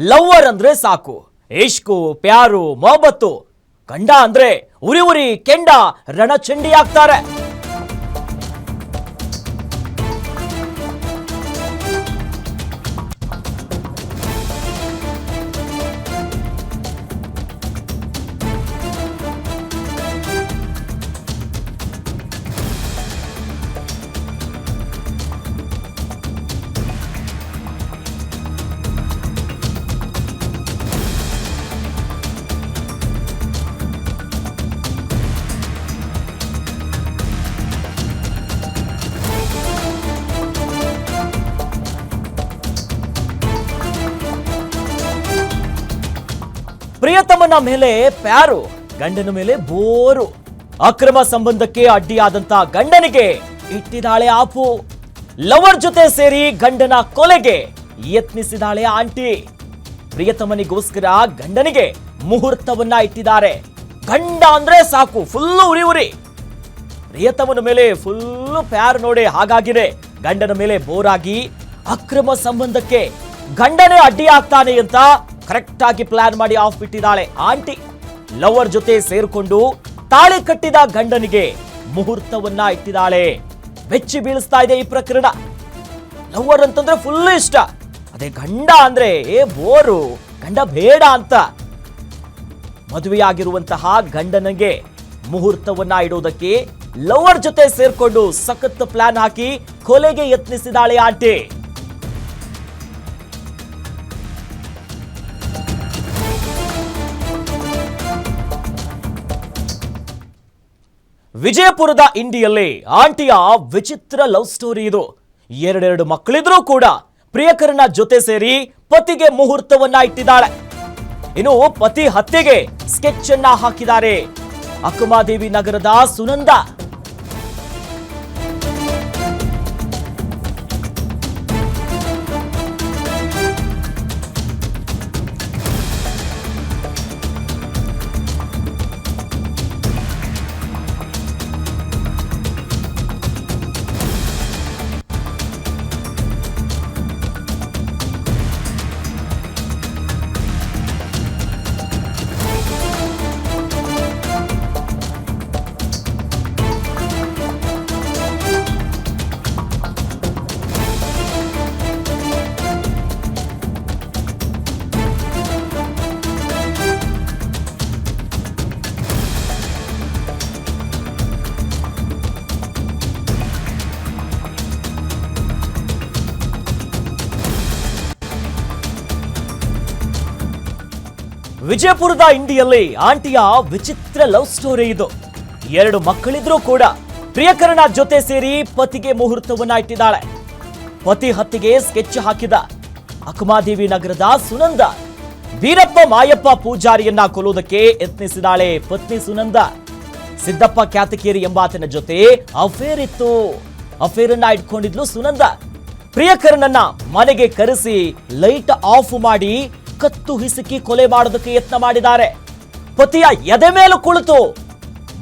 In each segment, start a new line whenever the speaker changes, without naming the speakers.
Lover ಅಂದ್ರೆ ಸಾಕು. ಇಷ್ಕು ಪ್ಯಾರು ಮೊಹಬತ್ತು. ಕಂಡ ಅಂದ್ರೆ ಉರಿ ಉರಿ ಕೆಂಡ ರಣಚಂಡಿ ಆಗ್ತಾರೆ. ಪ್ರಿಯತಮನ ಮೇಲೆ ಪ್ಯಾರು, ಗಂಡನ ಮೇಲೆ ಬೋರು. ಅಕ್ರಮ ಸಂಬಂಧಕ್ಕೆ ಅಡ್ಡಿಯಾದಂತ ಗಂಡನಿಗೆ ಇಟ್ಟಿದಾಳೆ ಆಪು. ಲವರ್ ಜೊತೆ ಸೇರಿ ಗಂಡನ ಕೊಲೆಗೆ ಯತ್ನಿಸಿದಾಳೆ ಆಂಟಿ. ಪ್ರಿಯತಮನಿಗೋಸ್ಕರ ಗಂಡನಿಗೆ ಮುಹೂರ್ತವನ್ನ ಇಟ್ಟಿದ್ದಾರೆ. ಗಂಡ ಅಂದ್ರೆ ಸಾಕು, ಫುಲ್ಲು ಉರಿ ಉರಿ. ಪ್ರಿಯತಮನ ಮೇಲೆ ಫುಲ್ಲು ಪ್ಯಾರ್ ನೋಡಿ ಹಾಗಾಗಿದೆ. ಗಂಡನ ಮೇಲೆ ಬೋರಾಗಿ ಅಕ್ರಮ ಸಂಬಂಧಕ್ಕೆ ಗಂಡನೇ ಅಡ್ಡಿಯಾಗ್ತಾನೆ ಅಂತ ಕರೆಕ್ಟ್ ಆಗಿ ಪ್ಲಾನ್ ಮಾಡಿ ಆಫ್ ಬಿಟ್ಟಿದ್ದಾಳೆ. ಆಂಟಿ, ಲವರ್ ಜೊತೆ ಸೇರಿಕೊಂಡು ತಾಳೆ ಕಟ್ಟಿದ ಗಂಡನಿಗೆ ಮುಹೂರ್ತವನ್ನ ಇಟ್ಟಿದ್ದಾಳೆ. ಬೆಚ್ಚಿ ಬೀಳಿಸ್ತಾ ಇದೆ ಈ ಪ್ರಕರಣ. ಲವರ್ ಅಂತಂದ್ರೆ ಫುಲ್ ಇಷ್ಟ. ಅದೇ ಗಂಡ ಅಂದ್ರೆ, ಏ, ಬೋರು, ಗಂಡ ಬೇಡ ಅಂತ. ಮದುವೆಯಾಗಿರುವಂತಹ ಗಂಡನಿಗೆ ಮುಹೂರ್ತವನ್ನ ಇಡುವುದಕ್ಕೆ ಲವರ್ ಜೊತೆ ಸೇರ್ಕೊಂಡು ಸಖತ್ ಪ್ಲಾನ್ ಹಾಕಿ ಕೊಲೆಗೆ ಯತ್ನಿಸಿದಾಳೆ ಆಂಟಿ. ವಿಜಯಪುರದ ಇಂಡಿಯಲ್ಲಿ ಆಂಟಿಯ ವಿಚಿತ್ರ ಲವ್ ಸ್ಟೋರಿ ಇದು. ಎರಡೆರಡು ಮಕ್ಕಳಿದ್ರೂ ಕೂಡ ಪ್ರಿಯಕರನ ಜೊತೆ ಸೇರಿ ಪತಿಗೆ ಮುಹೂರ್ತವನ್ನ ಇಟ್ಟಿದ್ದಾಳೆ ಇನ್ನು ಪತಿ ಹತ್ಯೆಗೆ ಸ್ಕೆಚ್ ಅನ್ನ ಹಾಕಿದ್ದಾರೆ. ಅಕ್ಕಮಾದೇವಿ ನಗರದ ಸುನಂದ. ವಿಜಯಪುರದ ಇಂಡಿಯಲ್ಲಿ ಆಂಟಿಯ ವಿಚಿತ್ರ ಲವ್ ಸ್ಟೋರಿ ಇದು. ಎರಡು ಮಕ್ಕಳಿದ್ರೂ ಕೂಡ ಪ್ರಿಯಕರನ ಜೊತೆ ಸೇರಿ ಪತಿಗೆ ಮುಹೂರ್ತವನ್ನ ಇಟ್ಟಿದ್ದಾಳೆ. ಪತಿ ಹತ್ತಿಗೆ ಸ್ಕೆಚ್ ಹಾಕಿದ. ಅಕ್ಮಾದೇವಿ ನಗರದ ಸುನಂದ. ವೀರಪ್ಪ ಮಾಯಪ್ಪ ಪೂಜಾರಿಯನ್ನ ಕೊಲ್ಲುವುದಕ್ಕೆ ಯತ್ನಿಸಿದಾಳೆ ಪತ್ನಿ ಸುನಂದ. ಸಿದ್ದಪ್ಪ ಕ್ಯಾತಕೇರಿ ಎಂಬಾತನ ಜೊತೆ ಅಫೇರ್ ಇತ್ತು. ಅಫೇರ್ ಅನ್ನ ಇಟ್ಕೊಂಡಿದ್ಲು ಸುನಂದ. ಪ್ರಿಯಕರನನ್ನ ಮನೆಗೆ ಕರೆಸಿ ಲೈಟ್ ಆಫ್ ಮಾಡಿ ಕತ್ತು ಹಿಸುಕಿ ಕೊಲೆ ಮಾಡೋದಕ್ಕೆ ಯತ್ನ ಮಾಡಿದ್ದಾರೆ. ಪತಿಯ ಎದೆ ಮೇಲೆ ಕುಳಿತು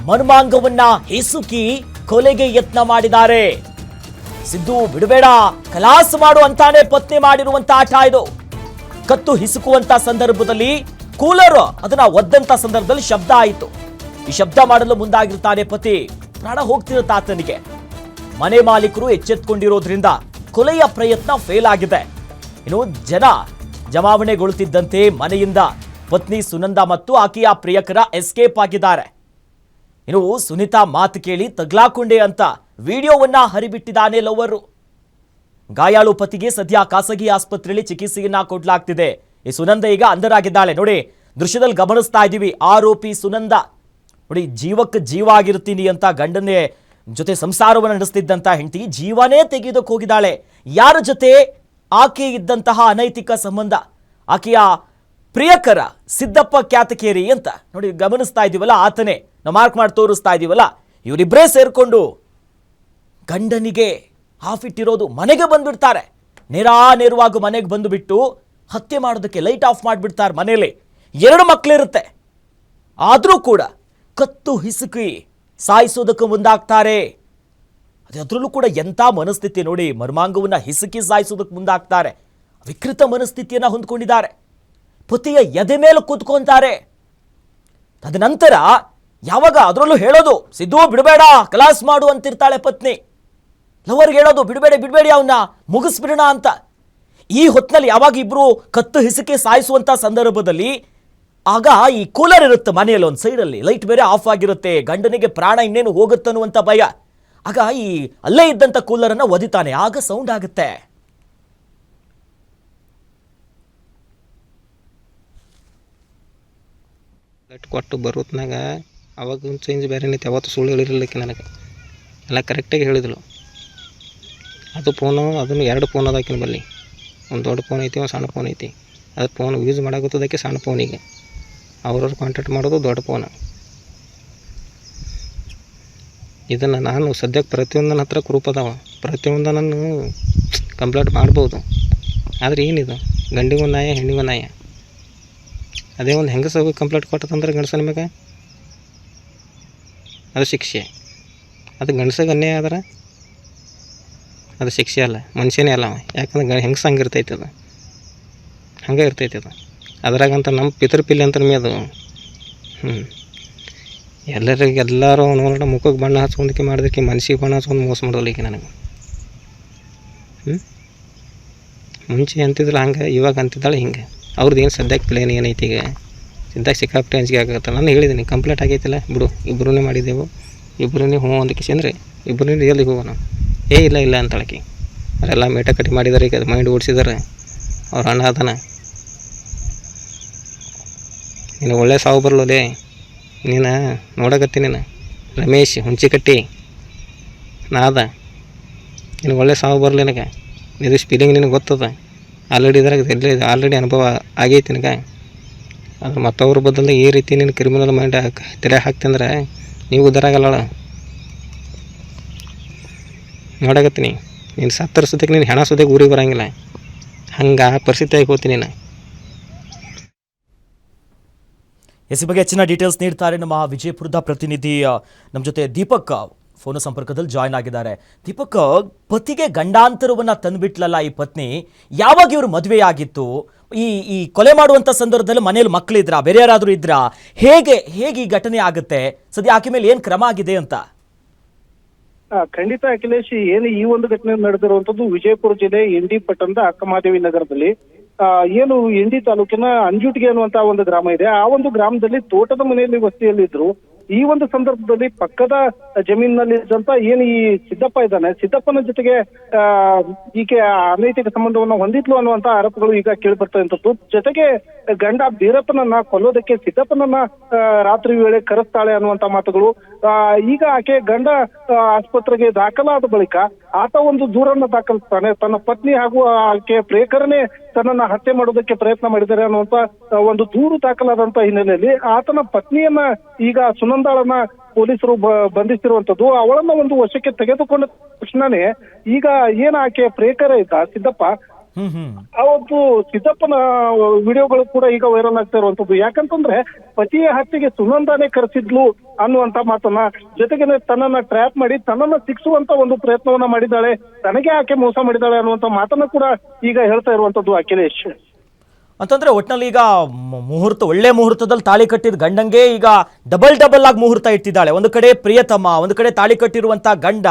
ಮರ್ಮಾಂಗವನ್ನ ಹಿಸುಕಿ ಕೊಲೆಗೆ ಯತ್ನ ಮಾಡಿದ್ದಾರೆ. ಸಿದ್ದು ಬಿಡಬೇಡ, ಕಲಾಸ್ ಮಾಡು ಅಂತಾನೆ ಪತ್ನಿ ಮಾಡಿರುವಂತ ಆಟ ಇದು. ಕತ್ತು ಹಿಸುಕುವಂತ ಸಂದರ್ಭದಲ್ಲಿ ಕೂಲರ್ ಅದನ್ನ ಒದ್ದಂತ ಸಂದರ್ಭದಲ್ಲಿ ಶಬ್ದ ಆಯಿತು. ಈ ಶಬ್ದ ಮಾಡಲು ಮುಂದಾಗಿರ್ತಾನೆ ಪತಿ. ಪ್ರಾಣ ಹೋಗ್ತಿರುತ್ತೆ ಆತನಿಗೆ. ಮನೆ ಮಾಲೀಕರು ಎಚ್ಚೆತ್ಕೊಂಡಿರೋದ್ರಿಂದ ಕೊಲೆಯ ಪ್ರಯತ್ನ ಫೇಲ್ ಆಗಿದೆ. ಇನ್ನು ಜನ ಜಮಾವಣೆಗೊಳ್ಳುತ್ತಿದ್ದಂತೆ ಮನೆಯಿಂದ ಪತ್ನಿ ಸುನಂದ ಮತ್ತು ಆಕೆಯ ಪ್ರಿಯಕರ ಎಸ್ಕೇಪ್ ಆಗಿದ್ದಾರೆ. ಇನ್ನು ಸುನಿತಾ ಮಾತು ಕೇಳಿ ತಗ್ಲಾಕೊಂಡೆ ಅಂತ ವಿಡಿಯೋವನ್ನ ಹರಿಬಿಟ್ಟಿದ್ದಾನೆ ಲವರು. ಗಾಯಾಳು ಪತಿಗೆ ಸದ್ಯ ಖಾಸಗಿ ಆಸ್ಪತ್ರೆಯಲ್ಲಿ ಚಿಕಿತ್ಸೆಯನ್ನ ಕೊಡಲಾಗ್ತಿದೆ. ಈ ಸುನಂದ ಈಗ ಅಂಧರಾಗಿದ್ದಾಳೆ. ನೋಡಿ, ದೃಶ್ಯದಲ್ಲಿ ಗಮನಿಸ್ತಾ ಇದ್ದೀವಿ. ಆರೋಪಿ ಸುನಂದ. ನೋಡಿ, ಜೀವಕ್ಕೆ ಜೀವ ಆಗಿರ್ತೀನಿ ಅಂತ ಗಂಡನೇ ಜೊತೆ ಸಂಸಾರವನ್ನು ನಡೆಸ್ತಿದ್ದಂತ ಹೆಂಡತಿ ಜೀವನೇ ತೆಗೆಯೋದಕ್ಕೆ ಹೋಗಿದ್ದಾಳೆ. ಯಾರ ಜೊತೆ? ಆಕೆ ಇದ್ದಂತಹ ಅನೈತಿಕ ಸಂಬಂಧ. ಆಕೆಯ ಪ್ರಿಯಕರ ಸಿದ್ದಪ್ಪ ಕ್ಯಾತಕೇರಿ ಅಂತ ನೋಡಿ ಗಮನಿಸ್ತಾ ಇದೀವಲ್ಲ ಆತನೇ. ನಾವು ಮಾರ್ಕ್ ಮಾಡಿ ತೋರಿಸ್ತಾ ಇದೀವಲ್ಲ ಇವರಿಬ್ಬರೇ ಸೇರಿಕೊಂಡು ಗಂಡನಿಗೆ ಹಾಫ್ ಇಟ್ಟಿರೋದು ಮನೆಗೆ ಬಂದುಬಿಡ್ತಾರೆ. ನೇರಾ ನೇರವಾಗಿ ಮನೆಗೆ ಬಂದುಬಿಟ್ಟು ಹತ್ಯೆ ಮಾಡೋದಕ್ಕೆ ಲೈಟ್ ಆಫ್ ಮಾಡಿಬಿಡ್ತಾರೆ ಮನೆಯಲ್ಲಿ. ಎರಡು ಮಕ್ಕಳಿರುತ್ತೆ ಆದರೂ ಕೂಡ ಕತ್ತು ಹಿಸುಕಿ ಸಾಯಿಸೋದಕ್ಕೆ ಮುಂದಾಗ್ತಾರೆ. ಅದರಲ್ಲೂ ಕೂಡ ಎಂಥ ಮನಸ್ಥಿತಿ ನೋಡಿ ಮರ್ಮಾಂಗವನ್ನ ಹಿಸುಕಿ ಸಾಯಿಸೋದಕ್ಕೆ ಮುಂದಾಗ್ತಾರೆ. ವಿಕೃತ ಮನಸ್ಥಿತಿಯನ್ನು ಹೊಂದ್ಕೊಂಡಿದ್ದಾರೆ. ಪತಿಯ ಎದೆ ಮೇಲೆ ಕೂತ್ಕೊಂತಾರೆ. ತದನಂತರ ಯಾವಾಗ ಅದರಲ್ಲೂ ಹೇಳೋದು, ಸಿದ್ದು ಬಿಡಬೇಡ, ಕ್ಲಾಸ್ ಮಾಡು ಅಂತಿರ್ತಾಳೆ ಪತ್ನಿ. ಲವರ್ಗೆ ಹೇಳೋದು, ಬಿಡಬೇಡ, ಬಿಡಬೇಡಿ ಅವನ್ನ ಮುಗಿಸ್ಬಿಡೋಣ ಅಂತ. ಈ ಹೊತ್ತಿನಲ್ಲಿ ಯಾವಾಗ ಇಬ್ಬರು ಕತ್ತು ಹಿಸುಕಿ ಸಾಯಿಸುವಂಥ ಸಂದರ್ಭದಲ್ಲಿ ಆಗ ಈ ಕೂಲರ್ ಇರುತ್ತೆ ಮನೆಯಲ್ಲಿ ಒಂದು ಸೈಡಲ್ಲಿ ಲೈಟ್ ಬೇರೆ ಆಫ್ ಆಗಿರುತ್ತೆ. ಗಂಡನಿಗೆ ಪ್ರಾಣ ಇನ್ನೇನು ಹೋಗುತ್ತನ್ನುವಂಥ ಭಯ. ಆಗ ಈ ಅಲ್ಲೇ ಇದ್ದಂಥ ಕೂಲರನ್ನು ಒದಿತಾನೆ ಆಗ ಸೌಂಡ್ ಆಗುತ್ತೆ.
ಕೊಟ್ಟು ಬರೋತ್ನಾಗ ಅವಾಗ ಚೇಂಜ್ ಬೇರೆ ಐತಿ ಅವತ್ತು ಸುಳ್ಳು ಹೇಳಿರಲಿಕ್ಕೆ ನನಗೆ. ಎಲ್ಲ ಕರೆಕ್ಟಾಗಿ ಹೇಳಿದಳು ಅದು ಫೋನು ಅದನ್ನು ಎರಡು ಫೋನ್ ಅದಾಕಿನ ಬಲ್ಲಿ. ಒಂದು ದೊಡ್ಡ ಫೋನ್ ಐತಿ, ಒಂದು ಸಣ್ಣ ಫೋನ್ ಐತಿ. ಅದು ಫೋನ್ ಯೂಸ್ ಮಾಡಾಕತ್ತದಕ್ಕೆ ಸಣ್ಣ ಫೋನಿಗೆ ಅವ್ರವ್ರು ಕಾಂಟ್ಯಾಕ್ಟ್ ಮಾಡೋದು ದೊಡ್ಡ ಫೋನ್ ಇದನ್ನು ನಾನು ಸದ್ಯಕ್ಕೆ ಪ್ರತಿಯೊಂದನ ಹತ್ರ ಗ್ರೂಪ್ ಅದಾವ. ನಾನು ಕಂಪ್ಲೇಂಟ್ ಮಾಡ್ಬೋದು. ಆದರೆ ಏನಿದು? ಗಂಡಿಗೂ ನಾಯ ಹೆಣ್ಣಿಗೂ ನಾಯ ಅದೇ ಒಂದು ಹೆಂಗಸ ಹೋಗಿ ಕಂಪ್ಲೇಂಟ್ ಕೊಟ್ಟದಂದ್ರೆ ಗಂಡಸ ನಿಮಗೆ ಅದು ಶಿಕ್ಷೆ. ಅದು ಗಂಡಸಿಗೆ ಅನ್ಯಾಯ ಆದ್ರೆ ಅದು ಶಿಕ್ಷೆ ಅಲ್ಲ, ಮನುಷ್ಯನೇ ಅಲ್ಲ ಯಾಕಂದ್ರೆ ಗ ಹೆಂಗಸ ಹಂಗೆ ಇರ್ತೈತೆ ಅದು. ಹಂಗೆ ಇರ್ತೈತೆ ಅದು. ಅದ್ರಾಗಂತ ನಮ್ಮ ಪಿತೃಪಿಲ್ಲಿ ಅಂತ ಅದು. ಹ್ಞೂ ಎಲ್ಲರಿಗೆ ಎಲ್ಲರೂ ನೋಡೋಣ ಮುಖಕ್ಕೆ ಬಣ್ಣ ಹಚ್ಕೊಂಡಕ್ಕೆ ಮಾಡಿದಕ್ಕೆ ಮನ್ಸಿಗೆ ಬಣ್ಣ ಹಚ್ಕೊಂಡು ಮೋಸ ಮಾಡೋಲ್ಲ ಈಗ ನನಗೆ. ಮುಂಚೆ ಅಂತಿದ್ರು ಹಂಗೆ, ಇವಾಗ ಅಂತಿದ್ದಾಳೆ ಹಿಂಗೆ. ಅವ್ರದ್ದು ಏನು ಸದ್ಯಕ್ಕೆ ಪ್ಲೇನ್ ಏನೈತಿ ಈಗ? ಸದ್ಯಕ್ಕೆ ಸಿಕ್ಕಾಪಟ್ಟೆ ಅಂಜಿಕೆ ಆಗುತ್ತೆ ನಾನು ಹೇಳಿದ್ದೀನಿ ಕಂಪ್ಲೀಟ್ ಆಗೈತಿಲ್ಲ? ಬಿಡು ಇಬ್ಬರೂ ಮಾಡಿದ್ದೆವು. ಇಬ್ಬರೂ ಹ್ಞೂ ಅಂದಕ್ಕೆ ಅಂದರೆ ಇಬ್ಬರೂ ಎಲ್ಲಿ ಹೋಗೋಣ. ಏ, ಇಲ್ಲ ಇಲ್ಲ ಅಂತಳಕಿ ಅವರೆಲ್ಲ ಮೇಟ ಕಟ್ಟಿ ಮಾಡಿದಾರೆ ಈಗ ಮೈಂಡ್ ಓಡಿಸಿದಾರೆ ಅವ್ರ ಅಣ್ಣ ಅದಾನ. ಇನ್ನು ಒಳ್ಳೆ ಸಾವು ಬರಲೋಲೆ. ನೀನು? ನೋಡಕತ್ತಿ ನೀನು? ರಮೇಶ್, ಹುಂಚಿಕಟ್ಟಿ, ನಾದ. ನಿನಗೆ ಒಳ್ಳೆ ಸಾವು ಬರಲಿ ನನಗೆ. ಇದು ಸ್ಪೀಲಿಂಗ್ ನಿನಗೆ ಗೊತ್ತದ? ಆಲ್ರೆಡಿ ಇದ್ರಾಗ ಎಲ್ಲ ಆಲ್ರೆಡಿ ಅನುಭವ ಆಗೈತಿ ನಿನಗೆ. ಅದು ಮತ್ತವ್ರ ಬದಲು ಈ ರೀತಿ ನೀನು ಕ್ರಿಮಿನಲ್ ಮೈಂಡ್ ತಲೆ ಹಾಕ್ತಂದ್ರೆ ನೀವು ಉದ್ದಾರಾಗಲ್ಲ ನೋಡಕತ್ತೀನಿ ನೀನು ಸತ್ತರ ಸುದಕ್ಕೆ ನೀನು ಹೆಣ ಸುದ್ದಕ್ಕೆ ಊರಿಗೆ ಬರಂಗಿಲ್ಲ. ಹಂಗೆ ಪರಿಸ್ಥಿತಿ ಆಗಿ ಹೋಗ್ತೀನಿ ನೀನು.
ಎಸ್ ಬಗ್ಗೆ ಹೆಚ್ಚಿನ ಡೀಟೇಲ್ಸ್ ನೀಡ್ತಾರೆ ನಮ್ಮ ವಿಜಯಪುರದ ಪ್ರತಿನಿಧಿ ನಮ್ಮ ಜೊತೆ ದೀಪಕ್ ಫೋನ್ ಸಂಪರ್ಕದಲ್ಲಿ ಜಾಯ್ನ್ ಆಗಿದ್ದಾರೆ. ದೀಪಕ್ ಪತಿಗೆ ಗಂಡಾಂತರವನ್ನ ತಂದುಬಿಟ್ಲಲ್ಲ ಈ ಪತ್ನಿ? ಯಾವಾಗ ಇವರು ಮದುವೆ ಆಗಿತ್ತು ಈ ಈ ಕೊಲೆ ಮಾಡುವಂತ ಸಂದರ್ಭದಲ್ಲಿ ಮನೇಲಿ ಮಕ್ಕಳಿದ್ರಾ ಬೇರೆ ಯಾರಾದರೂ ಇದ್ರಾ? ಹೇಗೆ ಹೇಗೆ ಈ ಘಟನೆ ಆಗುತ್ತೆ? ಸದ್ಯ ಆಕೆ ಮೇಲೆ ಏನು ಕ್ರಮ ಆಗಿದೆ ಅಂತ?
ಖಂಡಿತ ಅಖಿಲೇಶ್, ಏನು ಈ ಒಂದು ಘಟನೆ ನಡೆದಿರುವಂತದ್ದು ವಿಜಯಪುರ ಜಿಲ್ಲೆ ಎಂಡಿ ಪಟ್ಟಣದ ಅಕ್ಕಮಹಾದೇವಿ ನಗರದಲ್ಲಿ. ಏನು ಇಂಡಿ ತಾಲೂಕಿನ ಅಂಜುಟಿಗೆ ಅನ್ನುವಂತಹ ಒಂದು ಗ್ರಾಮ ಇದೆ. ಆ ಒಂದು ಗ್ರಾಮದಲ್ಲಿ ತೋಟದ ಮನೆಯಲ್ಲಿ ವಸ್ತಿಯಲ್ಲಿದ್ರು. ಈ ಒಂದು ಸಂದರ್ಭದಲ್ಲಿ ಪಕ್ಕದ ಜಮೀನಿನಲ್ಲಿ ಇದ್ದಂತ ಏನು ಈ ಸಿದ್ದಪ್ಪ ಇದ್ದಾನೆ, ಸಿದ್ದಪ್ಪನ ಜೊತೆಗೆ, ಆ, ಈಕೆ ಅನೈತಿಕ ಸಂಬಂಧವನ್ನ ಹೊಂದಿದ್ಲು ಅನ್ನುವಂತ ಆರೋಪಗಳು ಈಗ ಕೇಳಿ ಬರ್ತಾ ಜೊತೆಗೆ ಗಂಡ ಬೀರಪ್ಪನನ್ನ ಕೊಲ್ಲೋದಕ್ಕೆ ಸಿದ್ದಪ್ಪನನ್ನ ರಾತ್ರಿ ವೇಳೆ ಕರೆಸ್ತಾಳೆ ಅನ್ನುವಂತ ಮಾತುಗಳು. ಈಗ ಆಕೆ ಗಂಡ ಆಸ್ಪತ್ರೆಗೆ ದಾಖಲಾದ ಬಳಿಕ ಆತ ಒಂದು ದೂರನ್ನ ದಾಖಲಿಸ್ತಾನೆ. ತನ್ನ ಪತ್ನಿ ಹಾಗೂ ಆಕೆ ಪ್ರೇಕರನೇ ತನ್ನನ್ನ ಹತ್ಯೆ ಮಾಡೋದಕ್ಕೆ ಪ್ರಯತ್ನ ಮಾಡಿದ್ದಾರೆ ಅನ್ನುವಂತ ಒಂದು ದೂರು ದಾಖಲಾದಂತ ಹಿನ್ನೆಲೆಯಲ್ಲಿ ಆತನ ಪತ್ನಿಯನ್ನ ಈಗ ಸುನಂದಾಳನ್ನ ಪೊಲೀಸರು ಬಂಧಿಸಿರುವಂತದ್ದು ಅವಳನ್ನ ಒಂದು ವಶಕ್ಕೆ ತೆಗೆದುಕೊಂಡ ತಕ್ಷಣನೇ ಈಗ ಏನ್ ಆಕೆ ಪ್ರೇಕರ ಇದ್ದ ಸಿದ್ದಪ್ಪ ಆ ಸಿದ್ದಪ್ಪನ ವಿಡಿಯೋಗಳು ಕೂಡ ಈಗ ವೈರಲ್ ಆಗ್ತಾ ಇರುವಂತದ್ದು ಯಾಕಂತಂದ್ರೆ ಪತಿಯ ಹತ್ಯೆಗೆ ಸುನಂದಾನೇ ಕರೆಸಿದ್ಲು ಅನ್ನುವಂತ ಮಾತನ್ನ ಜೊತೆಗೆ ತನ್ನನ್ನ ಟ್ರ್ಯಾಪ್ ಮಾಡಿ ತನ್ನನ್ನ ಸಿಕ್ಸುವಂತ ಒಂದು ಪ್ರಯತ್ನವನ್ನ ಮಾಡಿದ್ದಾಳೆ, ತನಗೆ ಆಕೆ ಮೋಸ ಮಾಡಿದ್ದಾಳೆ ಅನ್ನುವಂತ ಮಾತನ್ನ ಕೂಡ ಈಗ ಹೇಳ್ತಾ ಇರುವಂತದ್ದು ಅಖಿಲೇಶ್.
ಅಂತಂದ್ರೆ ಒಟ್ನಲ್ಲಿ ಈಗ ಮುಹೂರ್ತ, ಒಳ್ಳೆ ಮುಹೂರ್ತದಲ್ಲಿ ತಾಳಿ ಕಟ್ಟಿದ ಗಂಡಂಗೆ ಈಗ ಡಬಲ್ ಡಬಲ್ ಆಗಿ ಮುಹೂರ್ತ ಇಟ್ಟಿದ್ದಾಳೆ. ಒಂದು ಕಡೆ ಪ್ರಿಯತಮ, ಒಂದು ಕಡೆ ತಾಳಿ ಕಟ್ಟಿರುವಂತ ಗಂಡ.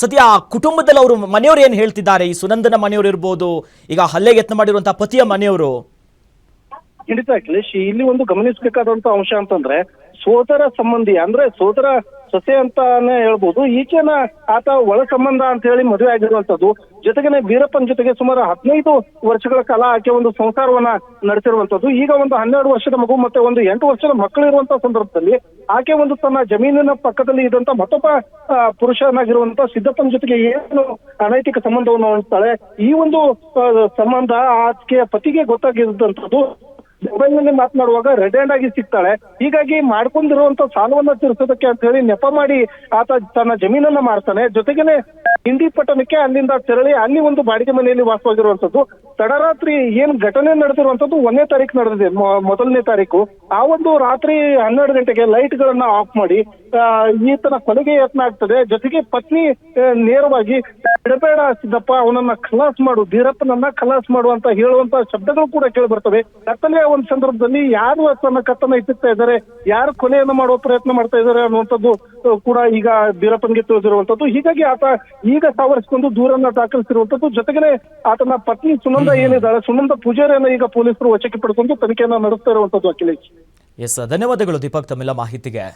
ಸದ್ಯ ಆ ಕುಟುಂಬದಲ್ಲಿ ಅವರು ಮನೆಯವರು ಏನು ಹೇಳ್ತಿದ್ದಾರೆ? ಈ ಸುನಂದನ ಮನೆಯವರು ಇರ್ಬೋದು, ಈಗ ಹಲ್ಲೆಗೆ ಯತ್ನ ಮಾಡಿರುವಂತಹ ಪತಿಯ ಮನೆಯವರು?
ಖಂಡಿತ ಅಖಿಲೇಶ್, ಇಲ್ಲಿ ಒಂದು ಗಮನಿಸಬೇಕಾದಂತ ಅಂಶ ಅಂತಂದ್ರೆ ಸೋದರ ಸಂಬಂಧಿ, ಅಂದ್ರೆ ಸೋದರ ಸೊಸೆ ಅಂತಾನೆ ಹೇಳ್ಬೋದು. ಈಕೆನ ಆತ ಒಳ ಸಂಬಂಧ ಅಂತ ಹೇಳಿ ಮದುವೆ ಆಗಿರುವಂತದ್ದು ಜೊತೆಗೇನೆ ಬೀರಪ್ಪನ ಜೊತೆಗೆ ಸುಮಾರು ಹದಿನೈದು ವರ್ಷಗಳ ಕಾಲ ಆಕೆ ಒಂದು ಸಂಸಾರವನ್ನ ನಡೆಸಿರುವಂತದ್ದು ಈಗ ಒಂದು ಹನ್ನೆರಡು ವರ್ಷದ ಮಗು ಮತ್ತೆ ಒಂದು ಎಂಟು ವರ್ಷದ ಮಕ್ಕಳು ಇರುವಂತ ಸಂದರ್ಭದಲ್ಲಿ ಆಕೆ ಒಂದು ತನ್ನ ಜಮೀನಿನ ಪಕ್ಕದಲ್ಲಿ ಇದ್ದಂತ ಮತ್ತೊಬ್ಬ ಪುರುಷನಾಗಿರುವಂತ ಸಿದ್ದಪ್ಪನ ಜೊತೆಗೆ ಏನು ಅನೈತಿಕ ಸಂಬಂಧವನ್ನು ಹೊಂದ್ತಾಳೆ ಈ ಒಂದು ಸಂಬಂಧ ಆಕೆಯ ಪತಿಗೆ ಗೊತ್ತಾಗಿದ್ದಂಥದ್ದು ಮೊಬೈಲ್ನಲ್ಲಿ ಮಾತನಾಡುವಾಗ ರೆಡ್ ಹ್ಯಾಂಡ್ ಆಗಿ ಸಿಗ್ತಾಳೆ. ಹೀಗಾಗಿ ಮಾಡ್ಕೊಂಡಿರುವಂತ ಸಾಲವನ್ನ ತೀರಿಸೋದಕ್ಕೆ ಅಂತ ಹೇಳಿ ನೆಪ ಮಾಡಿ ಆತ ತನ್ನ ಜಮೀನನ್ನ ಮಾಡ್ತಾನೆ ಜೊತೆಗೇನೆ ಹಿಂಡಿ ಪಟ್ಟಣಕ್ಕೆ ಅಲ್ಲಿಂದ ತೆರಳಿ ಅಲ್ಲಿ ಒಂದು ಬಾಡಿಗೆ ಮನೆಯಲ್ಲಿ ವಾಸವಾಗಿರುವಂತದ್ದು ತಡರಾತ್ರಿ ಏನ್ ಘಟನೆ ನಡೆದಿರುವಂತದ್ದು ಒಂದನೇ ತಾರೀಕು ನಡೆದಿದೆ. ಮೊದಲನೇ ತಾರೀಕು. ಆ ಒಂದು ರಾತ್ರಿ ಹನ್ನೆರಡು ಗಂಟೆಗೆ ಲೈಟ್ ಗಳನ್ನ ಆಫ್ ಮಾಡಿ ಈತನ ಕೊಲೆಗೆ ಯತ್ನ ಆಗ್ತದೆ. ಜೊತೆಗೆ ಪತ್ನಿ ನೇರವಾಗಿ ಬಿಡಬೇಡ ಸಿದ್ದಪ್ಪ, ಅವನನ್ನ ಖಲಾಸ್ ಮಾಡು, ಬೀರಪ್ಪನನ್ನ ಖಲಾಸ್ ಮಾಡು ಅಂತ ಹೇಳುವಂತ ಶಬ್ದಗಳು ಕೂಡ ಕೇಳಿ ಬರ್ತವೆ ಕತ್ತಲೆಯ ಒಂದು ಸಂದರ್ಭದಲ್ಲಿ ಯಾರು ತನ್ನ ಕತ್ತನ್ನ ಇಟ್ಟಿಸ್ತಾ ಇದ್ದಾರೆ, ಯಾರು ಕೊಲೆಯನ್ನು ಮಾಡುವ ಪ್ರಯತ್ನ ಮಾಡ್ತಾ ಇದ್ದಾರೆ ಅನ್ನುವಂಥದ್ದು ಕೂಡ ಈಗ ಬೀರಪ್ಪನ್ಗೆ ತಿಳಿದಿರುವಂತದ್ದು ಹೀಗಾಗಿ ಆತ ಈಗ ಸಾವರಿಸಿಕೊಂಡು ದೂರನ್ನ ದಾಖಲಿಸಿರುವಂತದ್ದು ಜೊತೆಗೆ ಆತನ ಪತ್ನಿ ಸುನಂದ ಏನಿದ್ದಾಳೆ ಸುನಂದ ಪೂಜಾರಿಯನ್ನ ಈಗ ಪೊಲೀಸರು ವಶಕ್ಕೆ ಪಡ್ಕೊಂಡು ತನಿಖೆಯನ್ನ ನಡೆಸ್ತಾ ಇರುವಂತದ್ದು ಅಖಿಲೇಶ್.
ಎಸ್ ಧನ್ಯವಾದಗಳು ದೀಪಕ್ ತಮ್ಮೆಲ್ಲ ಮಾಹಿತಿಗೆ.